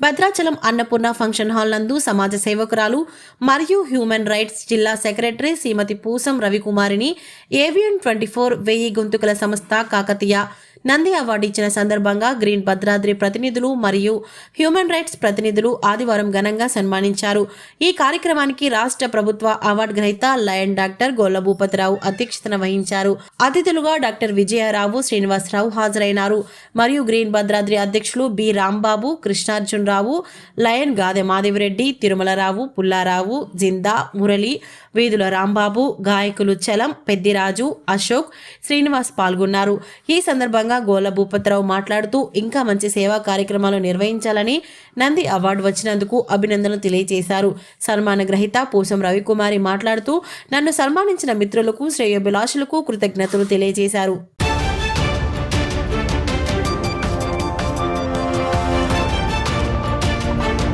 Bhadrachalam Annapurna function hall నందు సమాజ సేవకురాలు మరియు హ్యూమన్ రైట్స్ జిల్లా సెక్రటరీ శ్రీమతి పూసం రవికుమారిని ఏవియన్ ట్వంటీ ఫోర్ వెయ్యి గొంతుకల సంస్థ కాకతీయ నంది అవార్డు ఇచ్చిన సందర్భంగా గ్రీన్ భద్రాద్రి ప్రతినిధులు మరియు హ్యూమన్ రైట్స్ ప్రతినిధులు ఆదివారం ఘనంగా సన్మానించారు. ఈ కార్యక్రమానికి రాష్ట్ర ప్రభుత్వ అవార్డు గ్రహీత లయన్ డాక్టర్ గోల్లభూపతిరావు అధ్యక్షతన వహించారు. అతిథులుగా డాక్టర్ విజయరావు శ్రీనివాసరావు హాజరైనారు. మరియు గ్రీన్ భద్రాద్రి అధ్యక్షులు బి రాంబాబు కృష్ణార్జున్ రావు లయన్ గాదె మాధవిరెడ్డి తిరుమలరావు పుల్లారావు జిందా మురళి వీధుల రాంబాబు గాయకులు చలం పెద్దిరాజు అశోక్ శ్రీనివాస్ పాల్గొన్నారు. ఈ సందర్భంగా సందర్భంగా గోల భూపతిరావు మాట్లాడుతూ ఇంకా మంచి సేవా కార్యక్రమాలు నిర్వహించాలని నంది అవార్డు వచ్చినందుకు అభినందనలు తెలియజేశారు. సన్మాన గ్రహీత పూసం రవికుమారి మాట్లాడుతూ నన్ను సన్మానించిన మిత్రులకు శ్రేయోభిలాషులకు కృతజ్ఞతలు తెలియజేశారు.